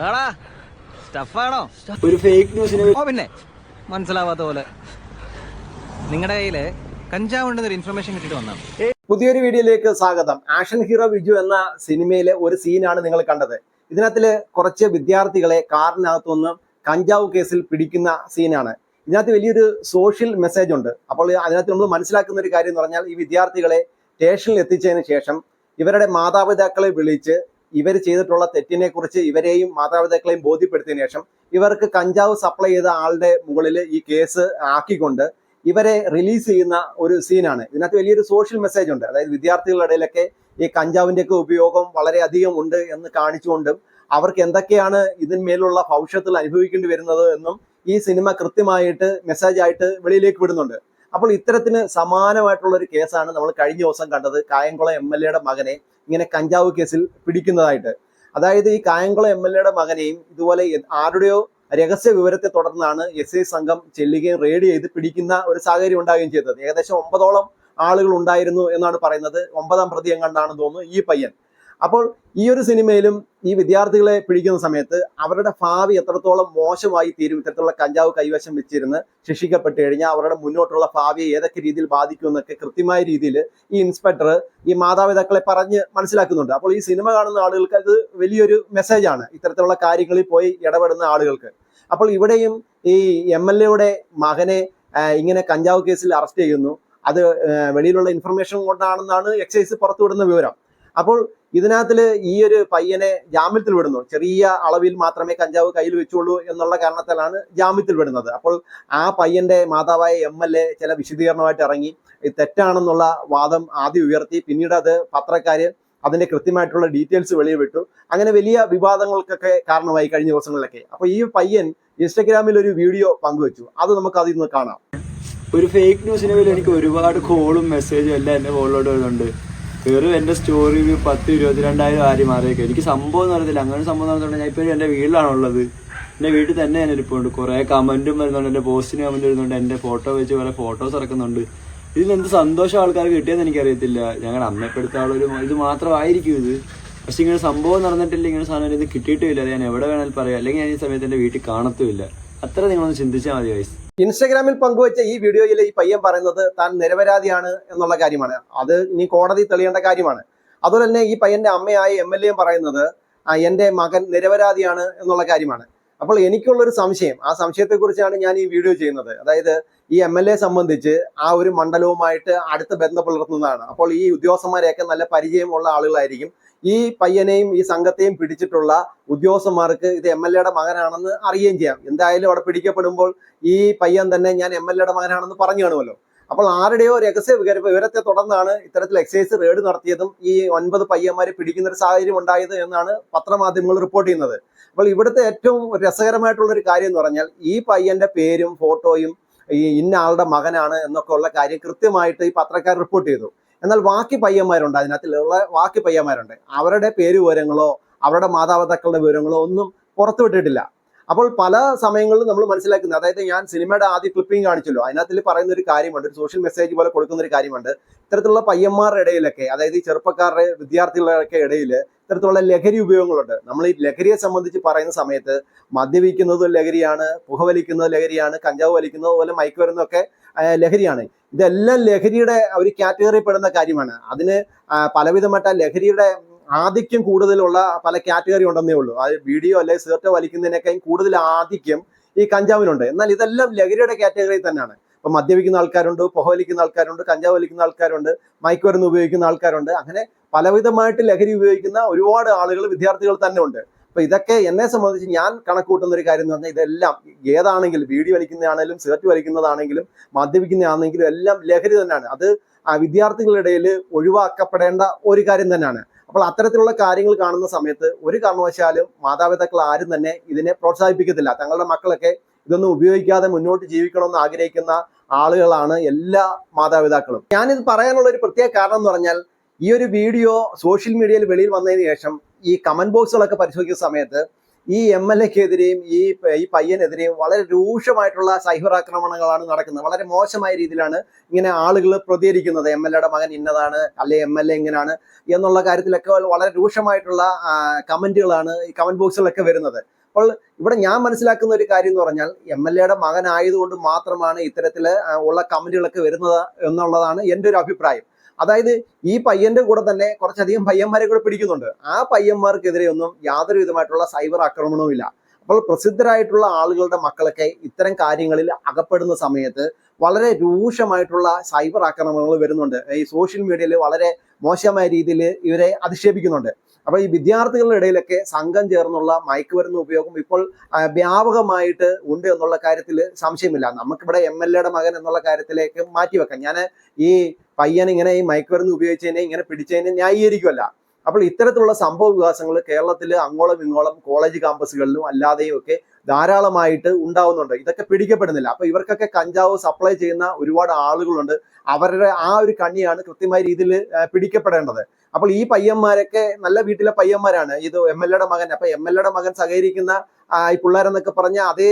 എന്താടാ സ്റ്റഫാണോ ഒരു ഫേക്ക് ന്യൂസിനെ ഓ പിന്നെ. മനസ്സിലാവാത്ത പോലെ. നിങ്ങളുടെ കയ്യിൽ കഞ്ചാവ് ഉണ്ടെന്നൊരു ഇൻഫർമേഷൻ കിട്ടിയിട്ട് വന്നാണ് പുതിയൊരു വീഡിയോയിലേക്ക് സ്വാഗതം. ആക്ഷൻ ഹീറോ വിജു എന്ന സിനിമയിലെ ഒരു സീനാണ് നിങ്ങൾ കണ്ടത്. ഇതിനകത്തിൽ കുറച്ച് വിദ്യാർത്ഥികളെ കാറിനകത്തുനിന്ന് കഞ്ചാവ് കേസിൽ പിടിക്കുന്ന സീനാണ്. ഇതിനകത്ത് വലിയൊരു സോഷ്യൽ മെസ്സേജ് ഉണ്ട്. അപ്പോൾ അതിനകത്ത് നമ്മൾ മനസ്സിലാക്കുന്ന ഒരു കാര്യം എന്ന് പറഞ്ഞാൽ ഈ വിദ്യാർത്ഥികളെ സ്റ്റേഷനിൽ എത്തിച്ചതിന് ശേഷം ഇവരുടെ മാതാപിതാക്കളെ വിളിച്ച് ഇവർ ചെയ്തിട്ടുള്ള തെറ്റിനെ കുറിച്ച് ഇവരെയും മാതാപിതാക്കളെയും ബോധ്യപ്പെടുത്തിയതിനു ശേഷം ഇവർക്ക് കഞ്ചാവ് സപ്ലൈ ചെയ്ത ആളുടെ മുകളിൽ ഈ കേസ് ആക്കിക്കൊണ്ട് ഇവരെ റിലീസ് ചെയ്യുന്ന ഒരു സീനാണ് ഇതിനകത്ത് വലിയൊരു സോഷ്യൽ മെസ്സേജ് ഉണ്ട്. അതായത് വിദ്യാർത്ഥികളുടെ ഇടയിലൊക്കെ ഈ കഞ്ചാവിന്റെ ഒക്കെ ഉപയോഗം വളരെയധികം ഉണ്ട് എന്ന് കാണിച്ചുകൊണ്ടും അവർക്ക് എന്തൊക്കെയാണ് ഇതിന്മേലുള്ള ഭവിഷ്യത്തിൽ അനുഭവിക്കേണ്ടി വരുന്നത് എന്നും ഈ സിനിമ കൃത്യമായിട്ട് മെസ്സേജായിട്ട് വെളിയിലേക്ക് വിടുന്നുണ്ട്. അപ്പോൾ ഇത്തരത്തിന് സമാനമായിട്ടുള്ള ഒരു കേസാണ് നമ്മൾ കഴിഞ്ഞ ദിവസം കണ്ടത് കായംകുളം എം എൽ എയുടെ മകനെ ഇങ്ങനെ കഞ്ചാവ് കേസിൽ പിടിക്കുന്നതായിട്ട്. അതായത് ഈ കായംകുളം എം എൽ എയുടെ മകനെയും ഇതുപോലെ ആരുടെയോ രഹസ്യ വിവരത്തെ തുടർന്നാണ് എസ് ഐ സംഘം ചെല്ലുകയും റെയ്ഡ് ചെയ്ത് പിടിക്കുന്ന ഒരു സാഹചര്യം ഉണ്ടാകുകയും ചെയ്തത്. ഏകദേശം ഒമ്പതോളം ആളുകൾ ഉണ്ടായിരുന്നു എന്നാണ് പറയുന്നത്. ഒമ്പതാം പ്രതി എങ്ങാണ്ടാണെന്ന് തോന്നുന്നു. ഈ പയ്യൻ. അപ്പോൾ ഈ ഒരു സിനിമയിലും ഈ വിദ്യാർത്ഥികളെ പിടിക്കുന്ന സമയത്ത് അവരുടെ ഭാവി എത്രത്തോളം മോശമായി തീരും ഇത്തരത്തിലുള്ള കഞ്ചാവ് കൈവശം വെച്ചിരുന്ന് ശിക്ഷിക്കപ്പെട്ട് കഴിഞ്ഞാൽ അവരുടെ മുന്നോട്ടുള്ള ഭാവിയെ ഏതൊക്കെ രീതിയിൽ ബാധിക്കും എന്നൊക്കെ കൃത്യമായ രീതിയിൽ ഈ ഇൻസ്പെക്ടർ ഈ മാതാപിതാക്കളെ പറഞ്ഞ് മനസ്സിലാക്കുന്നുണ്ട്. അപ്പോൾ ഈ സിനിമ കാണുന്ന ആളുകൾക്ക് അത് വലിയൊരു മെസ്സേജാണ് ഇത്തരത്തിലുള്ള കാര്യങ്ങളിൽ പോയി ഇടപെടുന്ന ആളുകൾക്ക്. അപ്പോൾ ഇവിടെയും ഈ എം എൽ എയുടെ മകനെ ഇങ്ങനെ കഞ്ചാവ് കേസിൽ അറസ്റ്റ് ചെയ്യുന്നു. അത് വെളിയിലുള്ള ഇൻഫർമേഷൻ കൊണ്ടാണെന്നാണ് എക്സൈസ് പുറത്തുവിടുന്ന വിവരം. അപ്പോൾ ഇതിനകത്തിൽ ഈ ഒരു പയ്യനെ ജാമ്യത്തിൽ വിടുന്നു. ചെറിയ അളവിൽ മാത്രമേ കഞ്ചാവ് കയ്യിൽ വെച്ചുള്ളൂ എന്നുള്ള കാരണത്താലാണ് ജാമ്യത്തിൽ വിടുന്നത്. അപ്പോൾ ആ പയ്യന്റെ മാതാവായ എം എൽ എ ചില വിശദീകരണമായിട്ട് ഇറങ്ങി. ഇത് തെറ്റാണെന്നുള്ള വാദം ആദ്യം ഉയർത്തി. പിന്നീട് അത് പത്രക്കാര് അതിന്റെ കൃത്യമായിട്ടുള്ള ഡീറ്റെയിൽസ് വെളിയിൽ വിട്ടു അങ്ങനെ വലിയ വിവാദങ്ങൾക്കൊക്കെ കാരണമായി കഴിഞ്ഞ ദിവസങ്ങളിലൊക്കെ. അപ്പൊ ഈ പയ്യൻ ഇൻസ്റ്റഗ്രാമിൽ ഒരു വീഡിയോ പങ്കുവച്ചു. അത് നമുക്ക് അതിൽ നിന്ന് കാണാം. ഒരു ഫേക്ക് ന്യൂസിനെ വേണ്ടി എനിക്ക് ഒരുപാട് കോളും മെസ്സേജും എല്ലാം എന്റെ ഫോണിലോട്ട് വരുന്നുണ്ട്. വെറും എന്റെ സ്റ്റോറി പത്ത് ഇരുപത്തിരണ്ടായിരം ആരും മാറിയൊക്കെ. എനിക്ക് സംഭവം അറിയത്തില്ല. അങ്ങനെ സംഭവം നടന്നിട്ടുണ്ട് ഞാൻ ഇപ്പോഴും എന്റെ വീട്ടിലാണുള്ളത് എന്റെ വീട്ടിൽ തന്നെ ഞാൻ ഇരിപ്പുണ്ട്. കുറെ കമന്റും വരുന്നുണ്ട്. എന്റെ പോസ്റ്റിന് കമന്റ് വരുന്നുണ്ട്. എന്റെ ഫോട്ടോ വെച്ച് കുറെ ഫോട്ടോസ് ഇറക്കുന്നുണ്ട്. ഇതിൽ എന്ത് സന്തോഷം ആൾക്കാർ കിട്ടിയെന്ന് എനിക്കറിയത്തില്ല. ഞങ്ങളുടെ അമ്മപ്പെടുത്താളൊരു ഇത് മാത്രമായിരിക്കും ഇത്. പക്ഷെ ഇങ്ങനെ സംഭവം നടന്നിട്ടില്ല. ഇങ്ങനെ സാധനം ഇത് കിട്ടിയിട്ടുമില്ല. അത് ഞാൻ എവിടെ വേണമെങ്കിലും പറയാം. അല്ലെങ്കിൽ ഞാൻ ഈ സമയത്ത് എന്റെ വീട്ടിൽ കാണത്തുമില്ല. അത്ര നിങ്ങളൊന്ന് ചിന്തിച്ചാൽ മതി വയസ്സ് ഇൻസ്റ്റഗ്രാമിൽ പങ്കുവച്ച ഈ വീഡിയോയിൽ ഈ പയ്യൻ പറയുന്നത് താൻ നിരപരാധിയാണ് എന്നുള്ള കാര്യമാണ്. അത് ഇനി കോടതി തെളിയേണ്ട കാര്യമാണ്. അതുപോലെ തന്നെ ഈ പയ്യന്റെ അമ്മയായ എം എൽ എയും പറയുന്നത് എന്റെ മകൻ നിരപരാധിയാണ് എന്നുള്ള കാര്യമാണ്. അപ്പോൾ എനിക്കുള്ളൊരു സംശയം ആ സംശയത്തെക്കുറിച്ചാണ് ഞാൻ ഈ വീഡിയോ ചെയ്യുന്നത്. അതായത് ഈ എം എൽ എ സംബന്ധിച്ച് ആ ഒരു മണ്ഡലവുമായിട്ട് അടുത്ത് ബന്ധം പുലർത്തുന്നതാണ്. അപ്പോൾ ഈ ഉദ്യോഗസ്ഥന്മാരെയൊക്കെ നല്ല പരിചയമുള്ള ആളുകളായിരിക്കും. ഈ പയ്യനെയും ഈ സംഘത്തെയും പിടിച്ചിട്ടുള്ള ഉദ്യോഗസ്ഥന്മാർക്ക് ഇത് എം എൽ എയുടെ മകനാണെന്ന് അറിയുകയും ചെയ്യാം. എന്തായാലും അവിടെ പിടിക്കപ്പെടുമ്പോൾ ഈ പയ്യൻ തന്നെ ഞാൻ എം എൽ എയുടെ മകനാണെന്ന് പറഞ്ഞു കാണുമല്ലോ. അപ്പോൾ ആരുടെയോ രഹസ്യ വിവര- വിവരത്തെ തുടർന്നാണ് ഇത്തരത്തിൽ എക്സൈസ് റെയ്ഡ് നടത്തിയതും ഈ ഒൻപത് പയ്യന്മാരെ പിടിക്കുന്ന ഒരു സാഹചര്യം ഉണ്ടായത് എന്നാണ് പത്രമാധ്യമങ്ങൾ റിപ്പോർട്ട് ചെയ്യുന്നത്. അപ്പോൾ ഇവിടുത്തെ ഏറ്റവും രസകരമായിട്ടുള്ള ഒരു കാര്യം എന്ന് പറഞ്ഞാൽ ഈ പയ്യന്റെ പേരും ഫോട്ടോയും ഈ ഇന്ന ആളുടെ മകനാണ് എന്നൊക്കെ ഉള്ള കാര്യം കൃത്യമായിട്ട് ഈ പത്രക്കാർ റിപ്പോർട്ട് ചെയ്തു. എന്നാൽ ബാക്കി പയ്യന്മാരുണ്ട് അതിനകത്തുള്ള ബാക്കി പയ്യന്മാരുണ്ട്. അവരുടെ പേര് വിവരങ്ങളോ അവരുടെ മാതാപിതാക്കളുടെ വിവരങ്ങളോ ഒന്നും പുറത്തുവിട്ടിട്ടില്ല അപ്പോൾ പല സമയങ്ങളിലും നമ്മൾ മനസ്സിലാക്കുന്നത് അതായത് ഞാൻ സിനിമയുടെ ആദ്യ ക്ലിപ്പിംഗ് കാണിച്ചല്ലോ അതിനകത്തിൽ പറയുന്ന ഒരു കാര്യമുണ്ട് ഒരു സോഷ്യൽ മെസ്സേജ് പോലെ കൊടുക്കുന്ന ഒരു കാര്യമുണ്ട്. ഇത്തരത്തിലുള്ള പയ്യന്മാരുടെ ഇടയിലൊക്കെ അതായത് ചെറുപ്പക്കാരുടെ വിദ്യാർത്ഥികളുടെ ഇടയിൽ ഇത്തരത്തിലുള്ള ലഹരി ഉപയോഗങ്ങളുണ്ട്. നമ്മൾ ഈ ലഹരിയെ സംബന്ധിച്ച് പറയുന്ന സമയത്ത് മദ്യപിക്കുന്നത് ലഹരിയാണ് പുകവലിക്കുന്നത് ലഹരിയാണ് കഞ്ചാവ് വലിക്കുന്നത് പോലെ മയക്കുമരുന്നൊക്കെ ആ, ലഹരിയാണ്. ഇതെല്ലാം ലഹരിയുടെ ഒരു കാറ്റഗറി പെടുന്ന കാര്യമാണ്. അതിന് പലവിധമായിട്ട് ലഹരിയുടെ ആധിക്യം കൂടുതലുള്ള പല കാറ്റഗറി ഉണ്ടെന്നേ ഉള്ളൂ. അത് വീഡിയോ അല്ലെങ്കിൽ സേർട്ട് വലിക്കുന്നതിനേക്കാൾ കൂടുതൽ ആധിക്യം ഈ കഞ്ചാവിനുണ്ട്. എന്നാൽ ഇതെല്ലാം ലഹരിയുടെ കാറ്റഗറി തന്നെയാണ്. ഇപ്പൊ മദ്യപിക്കുന്ന ആൾക്കാരുണ്ട് പുകവലിക്കുന്ന ആൾക്കാരുണ്ട് കഞ്ചാവ് വലിക്കുന്ന ആൾക്കാരുണ്ട് മയക്കുമരുന്ന് ഉപയോഗിക്കുന്ന ആൾക്കാരുണ്ട്. അങ്ങനെ പലവിധമായിട്ട് ലഹരി ഉപയോഗിക്കുന്ന ഒരുപാട് ആളുകൾ വിദ്യാർത്ഥികൾ തന്നെ ഉണ്ട്. അപ്പൊ ഇതൊക്കെ എന്നെ സംബന്ധിച്ച് ഞാൻ കണക്കൂട്ടുന്ന ഒരു കാര്യം എന്ന് പറഞ്ഞാൽ ഇതെല്ലാം ഏതാണെങ്കിലും വീഡിയോ വലിക്കുന്നതാണെങ്കിലും സിഗരറ്റ് വലിക്കുന്നതാണെങ്കിലും മദ്യപിക്കുന്നതാണെങ്കിലും എല്ലാം ലഹരി തന്നെയാണ്. അത് വിദ്യാർത്ഥികളുടെ ഇടയിൽ ഒഴിവാക്കപ്പെടേണ്ട ഒരു കാര്യം തന്നെയാണ്. അപ്പോൾ അത്തരത്തിലുള്ള കാര്യങ്ങൾ കാണുന്ന സമയത്ത് ഒരു കാരണവശാലും മാതാപിതാക്കൾ ആരും തന്നെ ഇതിനെ പ്രോത്സാഹിപ്പിക്കത്തില്ല. തങ്ങളുടെ മക്കളൊക്കെ ഇതൊന്നും ഉപയോഗിക്കാതെ മുന്നോട്ട് ജീവിക്കണമെന്ന് ആഗ്രഹിക്കുന്ന ആളുകളാണ് എല്ലാ മാതാപിതാക്കളും. ഞാനിത് പറയാനുള്ള ഒരു പ്രത്യേക കാരണം എന്ന് പറഞ്ഞാൽ ഈ ഒരു വീഡിയോ സോഷ്യൽ മീഡിയയിൽ വെളിയിൽ വന്നതിന് ശേഷം ഈ കമന്റ് ബോക്സുകളൊക്കെ പരിശോധിക്കുന്ന സമയത്ത് ഈ എം എൽ എക്കെതിരെയും ഈ ഈ പയ്യനെതിരെയും വളരെ രൂക്ഷമായിട്ടുള്ള സൈബർ ആക്രമണങ്ങളാണ് നടക്കുന്നത്. വളരെ മോശമായ രീതിയിലാണ് ഇങ്ങനെ ആളുകൾ പ്രതികരിക്കുന്നത്. എം എൽ എയുടെ മകൻ ഇന്നതാണ് അല്ലെ എം എൽ എ ഇങ്ങനെയാണ് എന്നുള്ള കാര്യത്തിലൊക്കെ വളരെ രൂക്ഷമായിട്ടുള്ള കമന്റുകളാണ് ഈ കമന്റ് ബോക്സുകളൊക്കെ വരുന്നത്. അപ്പോൾ ഇവിടെ ഞാൻ മനസ്സിലാക്കുന്ന ഒരു കാര്യം എന്ന് പറഞ്ഞാൽ എം എൽ എയുടെ മകനായതുകൊണ്ട് മാത്രമാണ് ഇത്തരത്തിൽ ഉള്ള കമന്റുകളൊക്കെ വരുന്നത് എന്നുള്ളതാണ് എന്റെ ഒരു അഭിപ്രായം. അതായത് ഈ പയ്യന്റെ കൂടെ തന്നെ കുറച്ചധികം പയ്യന്മാരെ കൂടെ പിടിക്കുന്നുണ്ട്. ആ പയ്യന്മാർക്കെതിരെ ഒന്നും യാതൊരു വിധമായിട്ടുള്ള സൈബർ ആക്രമണവും ഇല്ല. അപ്പോൾ പ്രസിദ്ധരായിട്ടുള്ള ആളുകളുടെ മക്കളൊക്കെ ഇത്തരം കാര്യങ്ങളിൽ അകപ്പെടുന്ന സമയത്ത് വളരെ രൂക്ഷമായിട്ടുള്ള സൈബർ ആക്രമണങ്ങൾ വരുന്നുണ്ട്. ഈ സോഷ്യൽ മീഡിയയിൽ വളരെ മോശമായ രീതിയിൽ ഇവരെ അധിക്ഷേപിക്കുന്നുണ്ട്. അപ്പൊ ഈ വിദ്യാർത്ഥികളുടെ ഇടയിലൊക്കെ സംഘം ചേർന്നുള്ള മയക്കുമരുന്ന് ഉപയോഗം ഇപ്പോൾ വ്യാപകമായിട്ട് ഉണ്ട് എന്നുള്ള കാര്യത്തിൽ സംശയമില്ല. നമുക്കിവിടെ എം എൽ എയുടെ മകൻ എന്നുള്ള കാര്യത്തിലേക്ക് മാറ്റിവെക്കാം. ഞാൻ ഈ പയ്യൻ ഇങ്ങനെ ഈ മയക്കുമരുന്ന് ഉപയോഗിച്ചതിനെ ഇങ്ങനെ പിടിച്ചതിനെ ന്യായീകരിക്കുമല്ല അപ്പോൾ ഇത്തരത്തിലുള്ള സംഭവ വികാസങ്ങൾ കേരളത്തിൽ അങ്ങോളം ഇങ്ങോളം കോളേജ് ക്യാമ്പസുകളിലും അല്ലാതെയും ഒക്കെ ധാരാളമായിട്ട് ഉണ്ടാവുന്നുണ്ട്. ഇതൊക്കെ പിടിക്കപ്പെടുന്നില്ല. അപ്പൊ ഇവർക്കൊക്കെ കഞ്ചാവ് സപ്ലൈ ചെയ്യുന്ന ഒരുപാട് ആളുകളുണ്ട്. അവരുടെ ആ ഒരു കണ്ണിയാണ് കൃത്യമായ രീതിയിൽ പിടിക്കപ്പെടേണ്ടത്. അപ്പോൾ ഈ പയ്യന്മാരൊക്കെ നല്ല വീട്ടിലെ പയ്യന്മാരാണ്. ഇത് എം എൽ എയുടെ മകൻ. അപ്പൊ എം എൽ എയുടെ മകൻ സഹകരിക്കുന്ന ഈ പിള്ളേരെന്നൊക്കെ പറഞ്ഞ അതേ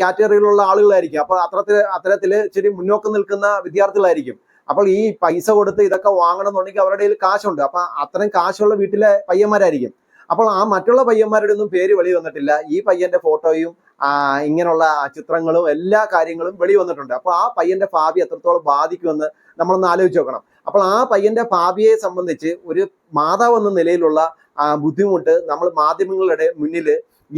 കാറ്റഗറിയിലുള്ള ആളുകളായിരിക്കും. അപ്പോൾ അത്തരത്തിൽ അത്തരത്തിൽ ഇച്ചിരി മുന്നോക്കം നിൽക്കുന്ന വിദ്യാർത്ഥികളായിരിക്കും. അപ്പോൾ ഈ പൈസ കൊടുത്ത് ഇതൊക്കെ വാങ്ങണം എന്നുണ്ടെങ്കിൽ അവരുടെ കയ്യിൽ കാശുണ്ട്. അപ്പൊ അത്രയും കാശുള്ള വീട്ടിലെ പയ്യന്മാരായിരിക്കും. അപ്പോൾ ആ മറ്റുള്ള പയ്യന്മാരുടെ ഒന്നും പേര് വെളി വന്നിട്ടില്ല. ഈ പയ്യന്റെ ഫോട്ടോയും ഇങ്ങനെയുള്ള ചിത്രങ്ങളും എല്ലാ കാര്യങ്ങളും വെളി വന്നിട്ടുണ്ട്. അപ്പോൾ ആ പയ്യന്റെ ഭാവി എത്രത്തോളം ബാധിക്കുമെന്ന് നമ്മളൊന്ന് ആലോചിച്ച് നോക്കണം. അപ്പോൾ ആ പയ്യന്റെ ഭാവിയെ സംബന്ധിച്ച് ഒരു മാതാവ് എന്ന നിലയിലുള്ള ബുദ്ധിമുട്ട് നമ്മൾ മാധ്യമങ്ങളുടെ മുന്നിൽ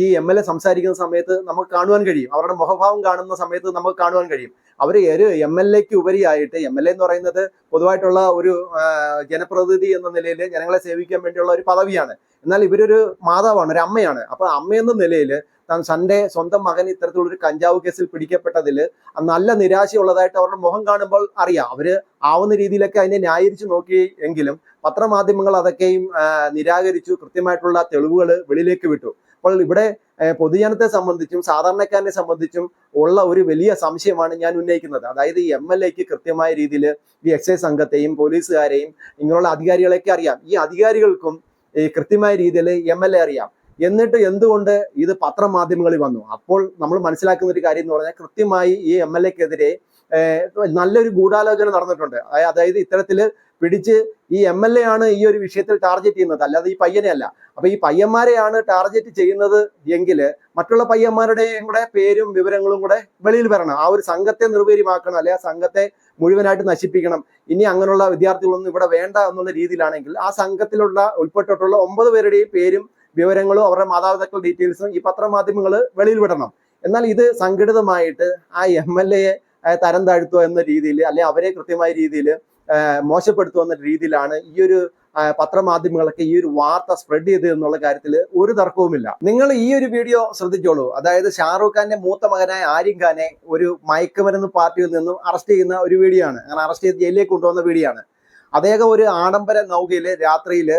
ഈ എം എൽ എ സംസാരിക്കുന്ന സമയത്ത് നമുക്ക് കാണുവാൻ കഴിയും. അവരുടെ മുഖഭാവം കാണുന്ന സമയത്ത് നമുക്ക് കാണുവാൻ കഴിയും. അവർ ഒരു എം എൽ എക്ക് ഉപരിയായിട്ട് എം എൽ എ എന്ന് പറയുന്നത് പൊതുവായിട്ടുള്ള ഒരു ജനപ്രതിനിധി എന്ന നിലയിൽ ജനങ്ങളെ സേവിക്കാൻ വേണ്ടിയുള്ള ഒരു പദവിയാണ്. എന്നാൽ ഇവരൊരു മാതാവാണ് ഒരു അമ്മയാണ്. അപ്പൊ അമ്മയെന്ന നിലയിൽ താൻ സ്വന്തം മകൻ ഇത്തരത്തിലുള്ള ഒരു കഞ്ചാവ് കേസിൽ പിടിക്കപ്പെട്ടതിൽ നല്ല നിരാശയുള്ളതായിട്ട് അവരുടെ മുഖം കാണുമ്പോൾ അറിയാം. അവർ ആവുന്ന രീതിയിലൊക്കെ അതിനെ ന്യായീകരിച്ചു നോക്കി എങ്കിലും പത്രമാധ്യമങ്ങൾ അതൊക്കെയും നിരാകരിച്ചു കൃത്യമായിട്ടുള്ള തെളിവുകൾ വെളിയിലേക്ക് വിട്ടു. അപ്പോൾ ഇവിടെ പൊതുജനത്തെ സംബന്ധിച്ചും സാധാരണക്കാരനെ സംബന്ധിച്ചും ഉള്ള ഒരു വലിയ സംശയമാണ് ഞാൻ ഉന്നയിക്കുന്നത്. അതായത് ഈ എം എൽ എക്ക് കൃത്യമായ രീതിയിൽ ഈ എക്സൈസ് സംഘത്തെയും പോലീസുകാരെയും ഇങ്ങനെയുള്ള അധികാരികളെയൊക്കെ അറിയാം. ഈ അധികാരികൾക്കും ഈ കൃത്യമായ രീതിയിൽ എം എൽ എ അറിയാം. എന്നിട്ട് എന്തുകൊണ്ട് ഇത് പത്രമാധ്യമങ്ങളിൽ വന്നു? അപ്പോൾ നമ്മൾ മനസ്സിലാക്കുന്ന ഒരു കാര്യം എന്ന് പറഞ്ഞാൽ കൃത്യമായി ഈ എം എൽ എക്കെതിരെ നല്ലൊരു ഗൂഢാലോചന നടന്നിട്ടുണ്ട്. അതായത് ഇത്തരത്തിൽ പിടിച്ച് ഈ എം എൽ എ ആണ് ഈ ഒരു വിഷയത്തിൽ ടാർഗറ്റ് ചെയ്യുന്നത്. അല്ലാതെ ഈ പയ്യനെ അല്ല അപ്പൊ ഈ പയ്യന്മാരെയാണ് ടാർഗറ്റ് ചെയ്യുന്നത് എങ്കിൽ മറ്റുള്ള പയ്യന്മാരുടെയും കൂടെ പേരും വിവരങ്ങളും കൂടെ വെളിയിൽ വരണം. ആ ഒരു സംഘത്തെ നിർവീര്യമാക്കണം. അല്ലെ ആ സംഘത്തെ മുഴുവനായിട്ട് നശിപ്പിക്കണം. ഇനി അങ്ങനെയുള്ള വിദ്യാർത്ഥികളൊന്നും ഇവിടെ വേണ്ട എന്നുള്ള രീതിയിലാണെങ്കിൽ ആ സംഘത്തിലുള്ള ഉൾപ്പെട്ടിട്ടുള്ള ഒമ്പത് പേരുടെയും പേരും വിവരങ്ങളും അവരുടെ മാതാപിതാക്കളുടെ ഡീറ്റെയിൽസും ഈ പത്രമാധ്യമങ്ങൾ വെളിയിൽ വിടണം എന്നാൽ ഇത് സംഘടിതമായിട്ട് ആ എം എൽ എയെ തരം താഴ്ത്തുക എന്ന രീതിയിൽ അല്ലെ അവരെ കൃത്യമായ രീതിയിൽ മോശപ്പെടുത്തുക എന്ന രീതിയിലാണ് ഈ ഒരു പത്രമാധ്യമങ്ങളൊക്കെ ഈ ഒരു വാർത്ത സ്പ്രെഡ് ചെയ്ത് എന്നുള്ള കാര്യത്തിൽ ഒരു തർക്കവുമില്ല. നിങ്ങൾ ഈ ഒരു വീഡിയോ ശ്രദ്ധിച്ചോളൂ. അതായത് ഷാറൂഖ് ഖാന്റെ മൂത്ത മകനായ ആര്യൻ ഖാനെ ഒരു മയക്കുമരുന്ന് പാർട്ടിയിൽ നിന്നും അറസ്റ്റ് ചെയ്യുന്ന ഒരു വീഡിയോ ആണ്. അങ്ങനെ അറസ്റ്റ് ചെയ്ത് ജയിലിലേക്ക് കൊണ്ടുവന്ന വീഡിയോ ആണ്. അദ്ദേഹം ഒരു ആഡംബര നൗകയിൽ രാത്രിയിൽ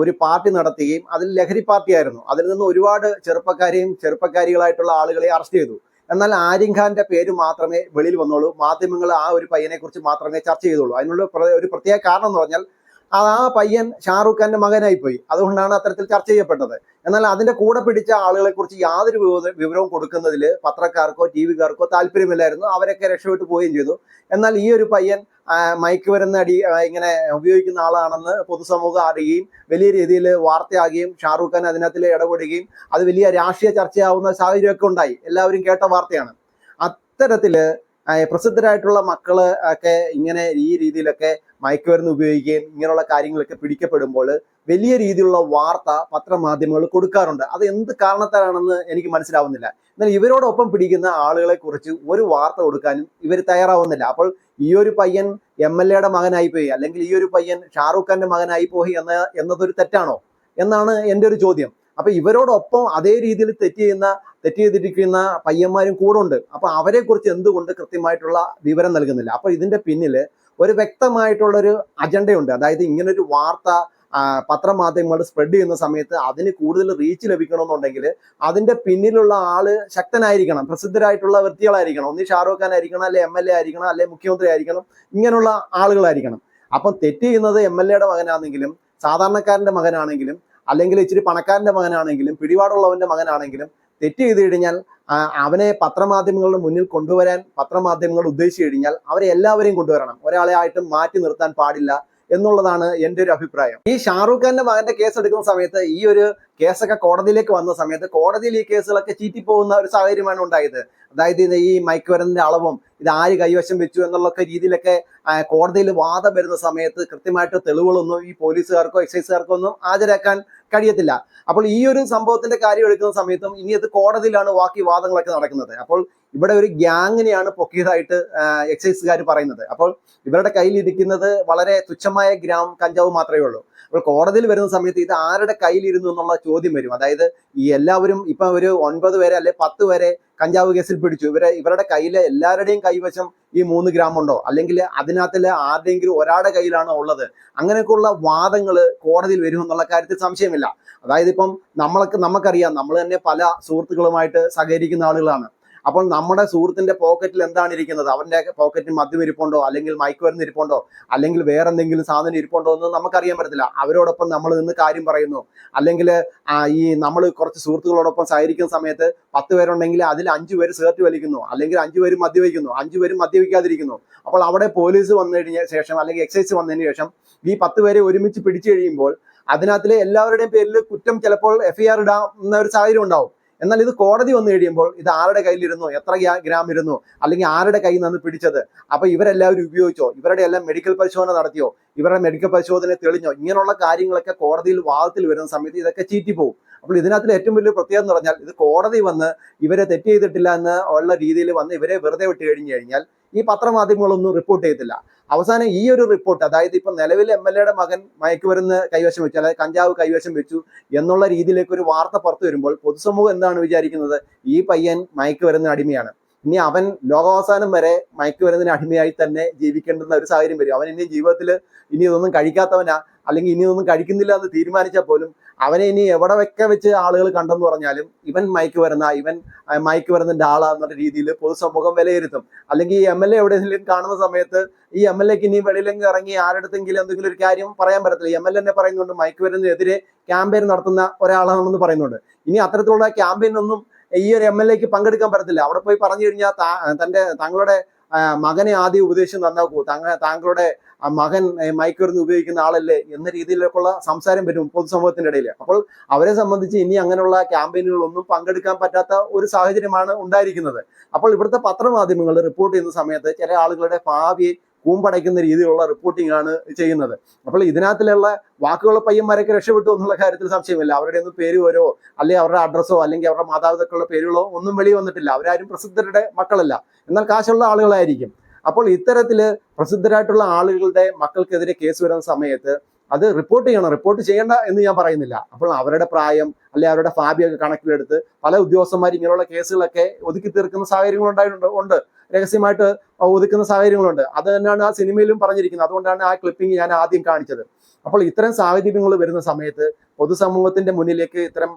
ഒരു പാർട്ടി നടത്തുകയും അതിൽ ലഹരി പാർട്ടിയായിരുന്നു അതിൽ നിന്ന് ഒരുപാട് ചെറുപ്പക്കാരെയും ചെറുപ്പക്കാരികളായിട്ടുള്ള ആളുകളെ അറസ്റ്റ് ചെയ്തു. എന്നാൽ ആര്യൻഖാന്റെ പേര് മാത്രമേ വെളിയിൽ വന്നുള്ളൂ. മാധ്യമങ്ങൾ ആ ഒരു പയ്യനെ കുറിച്ച് മാത്രമേ ചർച്ച ചെയ്തുള്ളൂ. അതിനുള്ള ഒരു പ്രത്യേക കാരണം എന്ന് പറഞ്ഞാൽ ആ ആ പയ്യൻ ഷാറൂഖ് ഖാന്റെ മകനായി പോയി അതുകൊണ്ടാണ് അത്തരത്തിൽ ചർച്ച ചെയ്യപ്പെട്ടത്. എന്നാൽ അതിന്റെ കൂടെ പിടിച്ച ആളുകളെ കുറിച്ച് യാതൊരു വിവ- വിവരവും കൊടുക്കുന്നതിൽ പത്രക്കാർക്കോ ടി വിക്കാർക്കോ താല്പര്യമില്ലായിരുന്നു. അവരൊക്കെ രക്ഷപ്പെട്ടു പോവുകയും ചെയ്തു. എന്നാൽ ഈ ഒരു പയ്യൻ മയക്ക് വരുന്ന അടി ഇങ്ങനെ ഉപയോഗിക്കുന്ന ആളാണെന്ന് പൊതുസമൂഹം അറിയുകയും വലിയ രീതിയിൽ വാർത്തയാകുകയും ഷാറൂഖ് ഖാൻ അതിനകത്തിൽ ഇടപെടുകയും അത് വലിയ രാഷ്ട്രീയ ചർച്ചയാവുന്ന സാഹചര്യമൊക്കെ ഉണ്ടായി. എല്ലാവരും കേട്ട വാർത്തയാണ്. അത്തരത്തിൽ പ്രസിദ്ധരായിട്ടുള്ള മക്കൾ ഒക്കെ ഇങ്ങനെ ഈ രീതിയിലൊക്കെ മയക്കുമരുന്ന് ഉപയോഗിക്കുകയും ഇങ്ങനെയുള്ള കാര്യങ്ങളൊക്കെ പിടിക്കപ്പെടുമ്പോൾ വലിയ രീതിയിലുള്ള വാർത്ത പത്രമാധ്യമങ്ങൾ കൊടുക്കാറുണ്ട്. അത് എന്ത് കാരണത്താലാണെന്ന് എനിക്ക് മനസ്സിലാവുന്നില്ല. എന്നാൽ ഇവരോടൊപ്പം പിടിക്കുന്ന ആളുകളെ കുറിച്ച് ഒരു വാർത്ത കൊടുക്കാനും ഇവർ തയ്യാറാവുന്നില്ല. അപ്പോൾ ഈ ഒരു പയ്യൻ എം എൽ എയുടെ മകനായി പോയി അല്ലെങ്കിൽ ഈ ഒരു പയ്യൻ ഷാറൂഖ് ഖാന്റെ മകനായി പോയി എന്ന എന്നതൊരു തെറ്റാണോ? എന്നാണ് എന്റെ ഒരു ചോദ്യം. അപ്പൊ ഇവരോടൊപ്പം അതേ രീതിയിൽ തെറ്റ് ചെയ്യുന്ന തെറ്റ് ചെയ്തിരിക്കുന്ന പയ്യന്മാരും കൂടെ ഉണ്ട്. അപ്പൊ അവരെ കുറിച്ച് എന്തുകൊണ്ട് കൃത്യമായിട്ടുള്ള വിവരം നൽകുന്നില്ല? അപ്പൊ ഇതിന്റെ പിന്നിൽ ഒരു വ്യക്തമായിട്ടുള്ള ഒരു അജണ്ടയുണ്ട്. അതായത് ഇങ്ങനൊരു വാർത്ത പത്രമാധ്യമങ്ങൾ സ്പ്രെഡ് ചെയ്യുന്ന സമയത്ത് അതിന് കൂടുതൽ റീച്ച് ലഭിക്കണമെന്നുണ്ടെങ്കിൽ അതിന്റെ പിന്നിലുള്ള ആൾ ശക്തനായിരിക്കണം. പ്രസിദ്ധരായിട്ടുള്ള വ്യക്തികളായിരിക്കണം. ഒന്നി ഷാറൂഖ് ഖാൻ ആയിരിക്കണം അല്ലെ എം എൽ എ ആയിരിക്കണം അല്ലെ മുഖ്യമന്ത്രി ആയിരിക്കണം ഇങ്ങനെയുള്ള ആളുകളായിരിക്കണം. അപ്പം തെറ്റ് ചെയ്യുന്നത് എം എൽ എയുടെ മകനാണെങ്കിലും സാധാരണക്കാരന്റെ മകനാണെങ്കിലും അല്ലെങ്കിൽ ഇച്ചിരി പണക്കാരന്റെ മകനാണെങ്കിലും പിടിപാടുള്ളവന്റെ മകനാണെങ്കിലും തെറ്റ് ചെയ്ത് കഴിഞ്ഞാൽ അവനെ പത്രമാധ്യമങ്ങളുടെ മുന്നിൽ കൊണ്ടുവരാൻ പത്രമാധ്യമങ്ങൾ ഉദ്ദേശിച്ചു കഴിഞ്ഞാൽ അവരെ എല്ലാവരെയും കൊണ്ടുവരണം. ഒരാളെ ആയിട്ടും മാറ്റി നിർത്താൻ പാടില്ല എന്നുള്ളതാണ് എന്റെ ഒരു അഭിപ്രായം. ഈ ഷാറൂഖ് ഖാന്റെ മകന്റെ കേസ് എടുക്കുന്ന സമയത്ത് ഈ ഒരു കേസൊക്കെ കോടതിയിലേക്ക് വന്ന സമയത്ത് കോടതിയിൽ ഈ കേസുകളൊക്കെ ചീറ്റിപ്പോകുന്ന ഒരു സാഹചര്യമാണ് ഉണ്ടായത്. അതായത് ഈ മയക്കുമരുന്നിന്റെ അളവും ഇത് ആര് കൈവശം വെച്ചു എന്നുള്ളൊക്കെ രീതിയിലൊക്കെ കോടതിയിൽ വാദം വരുന്ന സമയത്ത് കൃത്യമായിട്ട് തെളിവുകളൊന്നും ഈ പോലീസുകാർക്കോ എക്സൈസുകാർക്കോ ഒന്നും ഹാജരാക്കാൻ കഴിയത്തില്ല. അപ്പോൾ ഈ ഒരു സംഭവത്തിന്റെ കാര്യം എടുക്കുന്ന സമയത്തും ഇനി അത് കോടതിയിലാണ് ബാക്കി വാദങ്ങളൊക്കെ നടക്കുന്നത്. അപ്പോൾ ഇവിടെ ഒരു ഗ്യാങ്ങിനെയാണ് പൊക്കിയതായിട്ട് എക്സൈസുകാർ പറയുന്നത്. അപ്പോൾ ഇവരുടെ കയ്യിൽ ഇരിക്കുന്നത് വളരെ തുച്ഛമായ ഗ്രാം കഞ്ചാവ് മാത്രമേ ഉള്ളൂ. അപ്പോൾ കോടതിയിൽ വരുന്ന സമയത്ത് ഇത് ആരുടെ കയ്യിലിരുന്നു എന്നുള്ള ചോദ്യം വരും. അതായത് ഈ എല്ലാവരും ഇപ്പൊ ഒരു ഒൻപത് പേരെ അല്ലെ പത്ത് പേരെ കഞ്ചാവ് കേസിൽ പിടിച്ചു. ഇവരെ ഇവരുടെ കയ്യിലെ എല്ലാവരുടെയും കൈവശം ഈ മൂന്ന് ഗ്രാം ഉണ്ടോ? അല്ലെങ്കിൽ അതിനകത്തിലെ ആരുടെയെങ്കിലും ഒരാളുടെ കയ്യിലാണോ ഉള്ളത്? അങ്ങനെയൊക്കെയുള്ള വാദങ്ങൾ കോടതിയിൽ വരും എന്നുള്ള കാര്യത്തിൽ സംശയമില്ല. അതായത് ഇപ്പം നമ്മളൊക്കെ നമുക്കറിയാം നമ്മൾ തന്നെ പല സുഹൃത്തുക്കളുമായിട്ട് സഹകരിക്കുന്ന ആളുകളാണ്. അപ്പോൾ നമ്മുടെ സുഹൃത്തിന്റെ പോക്കറ്റിൽ എന്താണ് ഇരിക്കുന്നത്? അവന്റെ പോക്കറ്റിൽ മദ്യം ഇരിപ്പുണ്ടോ? അല്ലെങ്കിൽ മയക്കുമരുന്ന് ഇരിപ്പുണ്ടോ? അല്ലെങ്കിൽ വേറെ എന്തെങ്കിലും സാധനം ഇരിപ്പുണ്ടോ എന്ന് നമുക്കറിയാൻ പറ്റത്തില്ല. അവരോടൊപ്പം നമ്മൾ നിന്ന് കാര്യം പറയുന്നു. അല്ലെങ്കിൽ ഈ നമ്മൾ കുറച്ച് സുഹൃത്തുക്കളോടൊപ്പം സഹകരിക്കുന്ന സമയത്ത് പത്ത് പേരുണ്ടെങ്കിൽ അതിൽ അഞ്ചു പേര് സിഗരറ്റ് വലിക്കുന്നു. അല്ലെങ്കിൽ അഞ്ചു പേര് മദ്യപിക്കുന്നു അഞ്ചു പേര് മദ്യപിക്കാതിരിക്കുന്നു അപ്പോൾ അവിടെ പോലീസ് വന്നു കഴിഞ്ഞ ശേഷം അല്ലെങ്കിൽ എക്സൈസ് വന്നതിന് ശേഷം ഈ പത്ത് പേരെ ഒരുമിച്ച് പിടിച്ചു കഴിയുമ്പോൾ അതിനകത്തിലെ എല്ലാവരുടെയും പേരിൽ കുറ്റം ചിലപ്പോൾ എഫ്ഐആർ ഇടാവുന്ന ഒരു സാഹചര്യം ഉണ്ടാവും. എന്നാൽ ഇത് കോടതി വന്നു കഴിയുമ്പോൾ ഇത് ആരുടെ കയ്യിലിരുന്നു? എത്ര ഗ്രാം ഇരുന്നു? അല്ലെങ്കിൽ ആരുടെ കയ്യിൽ നിന്ന് പിടിച്ചത്? അപ്പൊ ഇവരെല്ലാവരും ഉപയോഗിച്ചോ? ഇവരുടെ എല്ലാം മെഡിക്കൽ പരിശോധന നടത്തിയോ? ഇവരുടെ മെഡിക്കൽ പരിശോധന തെളിഞ്ഞോ? ഇങ്ങനെയുള്ള കാര്യങ്ങളൊക്കെ കോടതിയിൽ വാദത്തിൽ വരുന്ന സമയത്ത് ഇതൊക്കെ ചീറ്റിപ്പോവും അപ്പോൾ ഇതിനകത്തിൽ ഏറ്റവും വലിയ പ്രത്യേകത എന്ന് പറഞ്ഞാൽ ഇത് കോടതി വന്ന് ഇവരെ തെറ്റ് ചെയ്തിട്ടില്ല എന്ന് ഉള്ള രീതിയിൽ വന്ന് ഇവരെ വെറുതെ വിട്ട് കഴിഞ്ഞു കഴിഞ്ഞാൽ ഈ പത്രമാധ്യമങ്ങളൊന്നും റിപ്പോർട്ട് ചെയ്തില്ല അവസാനം ഈ ഒരു റിപ്പോർട്ട് അതായത് ഇപ്പം നിലവിൽ എം എൽ എയുടെ മകൻ മയക്കുമരുന്ന് കൈവശം വെച്ചു അതായത് കഞ്ചാവ് കൈവശം വെച്ചു എന്നുള്ള രീതിയിലേക്ക് ഒരു വാർത്ത പുറത്തു വരുമ്പോൾ പൊതുസമൂഹം എന്താണ് വിചാരിക്കുന്നത്? ഈ പയ്യൻ മയക്കുമരുന്ന് അടിമയാണ്. ഇനി അവൻ ലോകാവസാനം വരെ മയക്കുമരുന്നിന് അടിമയായി തന്നെ ജീവിക്കേണ്ടുന്ന ഒരു സാഹചര്യം വരും. അവൻ ഇനി ജീവിതത്തിൽ ഇനി ഇതൊന്നും കഴിക്കാത്തവനാ അല്ലെങ്കിൽ ഇനി ഇതൊന്നും കഴിക്കുന്നില്ല എന്ന് തീരുമാനിച്ചാൽ പോലും അവനെ ഇനി എവിടെ വെക്ക വെച്ച് ആളുകൾ കണ്ടെന്ന് പറഞ്ഞാലും ഇവൻ മയക്ക് വരുന്ന ഇവൻ മയക്ക് വരുന്നതിന്റെ ആളാ എന്നുള്ള രീതിയിൽ പൊതുസമൂഹം വിലയിരുത്തും. അല്ലെങ്കിൽ ഈ എം എൽ എ എവിടെയെങ്കിലും കാണുന്ന സമയത്ത് ഈ എം എൽ എക്ക് ഇനി വെളിയിലെങ്കിൽ ഇറങ്ങി ആരുടെടുത്തെങ്കിലും എന്തെങ്കിലും ഒരു കാര്യം പറയാൻ പറ്റത്തില്ല. എം എൽ എന്നെ പറയുന്നുണ്ട് മയക്ക് വരുന്നതിനെതിരെ ക്യാമ്പയിൻ നടത്തുന്ന ഒരാളാണെന്ന് പറയുന്നുണ്ട്. ഇനി അത്തരത്തിലുള്ള ക്യാമ്പയിൻ ഒന്നും ഈ ഒരു എം എൽ എക്ക് പങ്കെടുക്കാൻ പറ്റത്തില്ല. അവിടെ പോയി പറഞ്ഞു കഴിഞ്ഞാൽ തന്റെ താങ്കളുടെ മകനെ ആദ്യം ഉപദേശം നന്നാക്കൂ. താങ്ക താങ്കളുടെ ആ മകൻ മയക്കുമരുന്ന് ഉപയോഗിക്കുന്ന ആളല്ലേ എന്ന രീതിയിലേക്കുള്ള സംസാരം വരും പൊതുസമൂഹത്തിന്റെ ഇടയിൽ അപ്പോൾ അവരെ സംബന്ധിച്ച് ഇനി അങ്ങനെയുള്ള ക്യാമ്പയിനുകളൊന്നും പങ്കെടുക്കാൻ പറ്റാത്ത ഒരു സാഹചര്യമാണ് ഉണ്ടായിരിക്കുന്നത്. അപ്പോൾ ഇവിടുത്തെ പത്രമാധ്യമങ്ങൾ റിപ്പോർട്ട് ചെയ്യുന്ന സമയത്ത് ചില ആളുകളുടെ ഭാവിയെ കൂമ്പടയ്ക്കുന്ന രീതിയിലുള്ള റിപ്പോർട്ടിംഗ് ആണ് ചെയ്യുന്നത്. അപ്പോൾ ഇതിനകത്തിലുള്ള വാക്കുകൾ പയ്യന്മാരൊക്കെ രക്ഷപ്പെട്ടു എന്നുള്ള കാര്യത്തിൽ സംശയമില്ല. അവരുടെ ഒന്നും പേര് വരോ അല്ലെങ്കിൽ അവരുടെ അഡ്രസ്സോ അല്ലെങ്കിൽ അവരുടെ മാതാപിതാക്കളുടെ പേരുകളോ? ഒന്നും വെളി വന്നിട്ടില്ല. അവരാരും പ്രസിദ്ധരുടെ മക്കളല്ല. എന്നാൽ കാശുള്ള ആളുകളായിരിക്കും. അപ്പോൾ ഇത്തരത്തിൽ പ്രസിദ്ധരായിട്ടുള്ള ആളുകളുടെ മക്കൾക്കെതിരെ കേസ് വരുന്ന സമയത്ത് അത് റിപ്പോർട്ട് ചെയ്യണം. റിപ്പോർട്ട് ചെയ്യേണ്ട എന്ന് ഞാൻ പറയുന്നില്ല. അപ്പോൾ അവരുടെ പ്രായം അല്ലെ അവരുടെ ഫാബിയൊക്കെ കണക്കിലെടുത്ത് പല ഉദ്യോഗസ്ഥന്മാർ ഇങ്ങനെയുള്ള കേസുകളൊക്കെ ഒതുക്കി തീർക്കുന്ന സാഹചര്യങ്ങൾ ഉണ്ടായിട്ടുണ്ട് ഉണ്ട്. രഹസ്യമായിട്ട് ഒതുക്കുന്ന സാഹചര്യങ്ങളുണ്ട്. അത് തന്നെയാണ് ആ സിനിമയിലും പറഞ്ഞിരിക്കുന്നത്. അതുകൊണ്ടാണ് ആ ക്ലിപ്പിംഗ് ഞാൻ ആദ്യം കാണിച്ചത്. അപ്പോൾ ഇത്തരം സാഹചര്യങ്ങൾ വരുന്ന സമയത്ത് പൊതുസമൂഹത്തിന്റെ മുന്നിലേക്ക് ഇത്തരം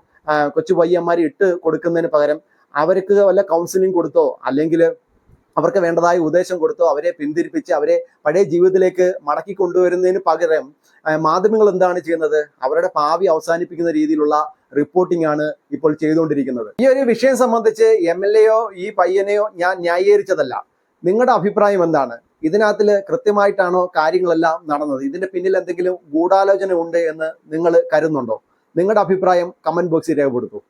കൊച്ചു പയ്യന്മാരെ ഇട്ട് കൊടുക്കുന്നതിന് പകരം അവർക്ക് വല്ല കൗൺസിലിംഗ് കൊടുത്തോ അല്ലെങ്കിൽ അവർക്ക് വേണ്ടതായ ഉപദേശം കൊടുത്തു അവരെ പിന്തിരിപ്പിച്ച് അവരെ പഴയ ജീവിതത്തിലേക്ക് മടക്കി കൊണ്ടുവരുന്നതിന് പകരം മാധ്യമങ്ങൾ എന്താണ് ചെയ്യുന്നത്? അവരുടെ ഭാവി അവസാനിപ്പിക്കുന്ന രീതിയിലുള്ള റിപ്പോർട്ടിംഗ് ആണ് ഇപ്പോൾ ചെയ്തുകൊണ്ടിരിക്കുന്നത്. ഈ ഒരു വിഷയം സംബന്ധിച്ച് എം എൽ എയോ ഈ പയ്യനെയോ ഞാൻ ന്യായീകരിച്ചതല്ല. നിങ്ങളുടെ അഭിപ്രായം എന്താണ്? ഇതിനകത്തിൽ കൃത്യമായിട്ടാണോ കാര്യങ്ങളെല്ലാം നടന്നത്? ഇതിന്റെ പിന്നിൽ എന്തെങ്കിലും ഗൂഢാലോചന ഉണ്ട് എന്ന് നിങ്ങൾ കരുതുന്നുണ്ടോ? നിങ്ങളുടെ അഭിപ്രായം കമന്റ് ബോക്സിൽ രേഖപ്പെടുത്തൂ.